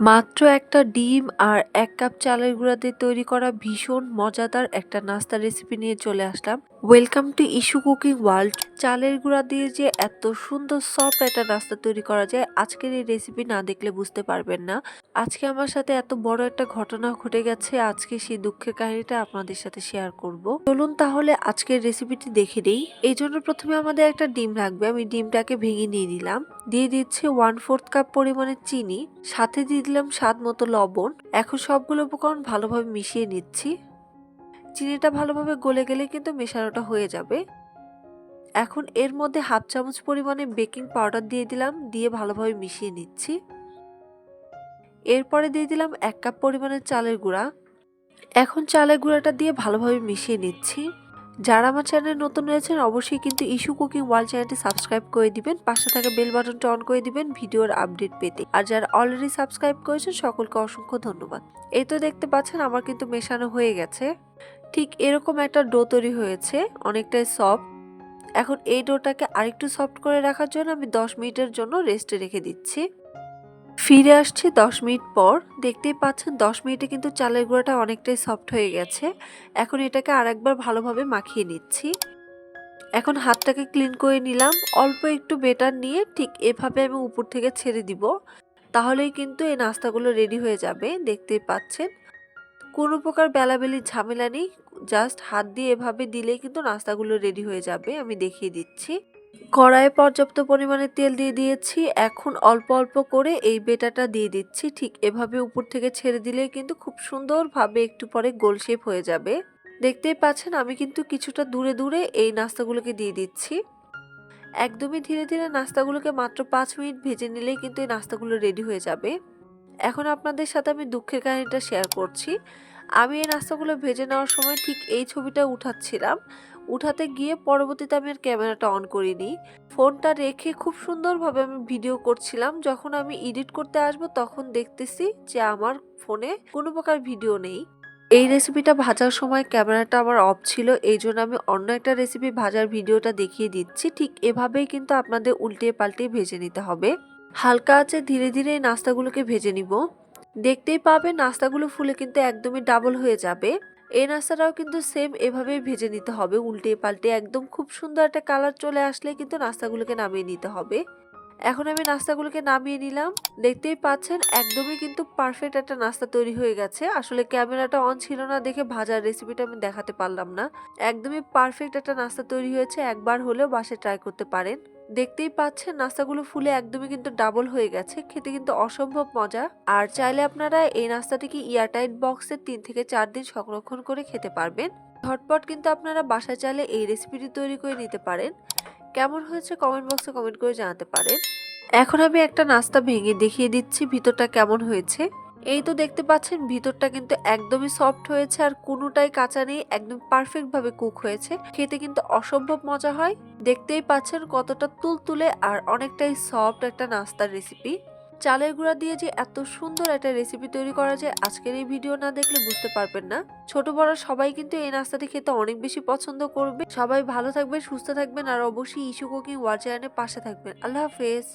মাত্র একটা ডিম আর এক কাপ চালের গুঁড়া দিয়ে তৈরি করা ভীষণ মজাদার একটা নাস্তা রেসিপি নিয়ে চলে আসলাম। Welcome to issue cooking world চালের গুঁড়া দিয়ে যে এত সুন্দর সফট একটা নাস্তা তৈরি করা যায়, আজকের এই রেসিপি না দেখলে বুঝতে পারবেন না। আজকে আমার সাথে এত বড় একটা ঘটনা ঘটে গেছে, আজকে সেই দুঃখের কাহিনীটা আপনাদের সাথে শেয়ার করব। চলুন তাহলে আজকের রেসিপিটি দেখে নেই। এই জন্য প্রথমে আমাদের একটা ডিম লাগবে আমি ডিমটাকে ভেঙে নিয়ে নিলাম। দিয়ে দিচ্ছি ওয়ান ফোর্থ কাপ পরিমাণে চিনি, সাথে দিয়ে দিলাম স্বাদ মতো লবণ। এখন সবগুলো উপকরণ ভালোভাবে মিশিয়ে নিচ্ছি। চিনিটা ভালোভাবে গলে গেলে কিন্তু মেশানোটা হয়ে যাবে। এখন এর মধ্যে হাফ চামচ পরিমাণে বেকিং পাউডার দিয়ে দিলাম, দিয়ে ভালোভাবে মিশিয়ে নিচ্ছি। এরপরে দিয়ে দিলাম এক কাপ পরিমাণে চালের গুঁড়া। এখন চালের গুঁড়াটা দিয়ে ভালোভাবে মিশিয়ে নিচ্ছি। যারা আমার চ্যানেলে নতুন রয়েছেন, অবশ্যই কিন্তু ইস্যু কুকিং ওয়ার্ল্ড চ্যানেলটি সাবস্ক্রাইব করে দিবেন। পাশে থাকা বেল বাটনটা অন করে দিবেন ভিডিওর আপডেট পেতে। আর যারা অলরেডি সাবস্ক্রাইব করেছেন, সকলকে অসংখ্য ধন্যবাদ। এই তো দেখতে পাচ্ছেন, আমার কিন্তু মেশানো হয়ে গেছে। ঠিক এরকম একটা ডো তৈরি হয়েছে, অনেকটাই সফট এখন এই ডোটাকে আরেকটু সফট করে রাখার জন্য আমি দশ মিনিটের জন্য রেস্টে রেখে দিচ্ছি। ফিরে আসছি দশ মিনিট পর। দেখতেই পাচ্ছেন, দশ মিনিটে কিন্তু চালের গুঁড়াটা অনেকটাই সফট হয়ে গেছে। এখন এটাকে আরেকবার ভালোভাবে মাখিয়ে নিচ্ছি। এখন হাতটাকে ক্লিন করে নিলাম। অল্প একটু বেটার নিয়ে ঠিক এভাবে আমি উপর থেকে ছেড়ে দিব। তাহলেই কিন্তু এই নাস্তাগুলো রেডি হয়ে যাবে, দেখতেই পাচ্ছেন। কোনো প্রকার বেলাবেলির ঝামেলা নেই। জাস্ট হাত দিয়ে এভাবে দিলেই কিন্তু নাস্তাগুলো রেডি হয়ে যাবে, আমি দেখিয়ে দিচ্ছি। কড়াইয়ে পর্যাপ্ত পরিমাণে তেল দিয়ে দিয়েছি। এখন অল্প অল্প করে এই বেটাটা দিয়ে দিচ্ছি। ঠিক এভাবে উপর থেকে ছেড়ে দিলে কিন্তু খুব সুন্দরভাবে একটু পরে গোল শেপ হয়ে যাবে। দেখতেই পাচ্ছেন, আমি কিন্তু কিছুটা দূরে দূরে এই নাস্তাগুলোকে দিয়ে দিচ্ছি। একদমই ধীরে ধীরে নাস্তাগুলোকে মাত্র পাঁচ মিনিট ভেজে নিলেই কিন্তু এই নাস্তাগুলো রেডি হয়ে যাবে। এখন আপনাদের সাথে আমি দুঃখের কাহিনীটা শেয়ার করছি। আমি এই নাস্তাগুলো ভেজে নেওয়ার সময় ঠিক এই ছবিটা উঠাচ্ছিলাম। উঠাতে গিয়ে পরবর্তীতে আমি আর ক্যামেরাটা অন করিনি। ফোনটা রেখে খুব সুন্দরভাবে আমি ভিডিও করছিলাম। যখন আমি এডিট করতে আসব তখন দেখতেছি যে আমার ফোনে কোনো প্রকার ভিডিও নেই। এই রেসিপিটা ভাজার সময় ক্যামেরাটা আমার অফ ছিল, এই জন্য আমি অন্য একটা রেসিপি ভাজার ভিডিওটা দেখিয়ে দিচ্ছি। ঠিক এভাবেই কিন্তু আপনাদের উল্টে পাল্টে ভেজে নিতে হবে। হালকা আছে ধীরে ধীরে এই নাস্তাগুলোকে ভেজে নিব। দেখতেই পাবে নাস্তাগুলো ফুলে কিন্তু একদমই ডাবল হয়ে যাবে। এই নাস্তাটাও কিন্তু সেম এভাবেই ভেজে নিতে হবে উল্টে পাল্টে একদম খুব সুন্দর একটা কালার চলে আসলে কিন্তু নাস্তাগুলোকে নামিয়ে নিতে হবে। এখন আমি নাস্তাগুলোকে নামিয়ে নিলাম। দেখতেই পাচ্ছেন একদমই কিন্তু পারফেক্ট একটা নাস্তা তৈরি হয়ে গেছে। আসলে ক্যামেরাটা অন ছিল না দেখে ভাজার রেসিপিটা আমি দেখাতে পারলাম না। একদমই পারফেক্ট একটা নাস্তা তৈরি হয়েছে, একবার হলেও বাসে ট্রাই করতে পারেন। দেখতেই পাচ্ছেন নাস্তাগুলো ফুলে একদমই কিন্তু ডাবল হয়ে গেছে। খেতে কিন্তু অসম্ভব মজা। আর চাইলে আপনারা এই নাস্তাটিকে এয়ারটাইট বক্সে তিন থেকে চার দিন সংরক্ষণ করে খেতে পারবেন। ঝটপট কিন্তু আপনারা বাসায় চাইলে এই রেসিপিটি তৈরি করে নিতে পারেন। কেমন হয়েছে কমেন্ট বক্সে কমেন্ট করে জানাতে পারেন। এখন আমি একটা নাস্তা ভেঙে দেখিয়ে দিচ্ছি ভিতরটা কেমন হয়েছে। এই তো দেখতে পাচ্ছেন, ভিতরটা কিন্তু একদমই সফট হয়েছে আর কোনোটাই কাঁচা নেই, একদম পারফেক্ট ভাবে কুক হয়েছে। খেতে কিন্তু অসম্ভব মজা হয়। দেখতেই পাচ্ছেন কতটা তুলতুলে আর অনেকটাই সফট একটা নাস্তার রেসিপি চালের গুঁড়া দিয়ে যে এত সুন্দর একটা রেসিপি তৈরি করা যায়, আজকের এই ভিডিও না দেখলে বুঝতে পারবেন না। ছোট বড় সবাই কিন্তু এই নাস্তাটি খেতে অনেক বেশি পছন্দ করবে। সবাই ভালো থাকবেন, সুস্থ থাকবেন আর অবশ্যই ইস্যু কুকিং ওয়ার চ্যানেলের পাশে থাকবেন। আল্লাহ হাফেজ।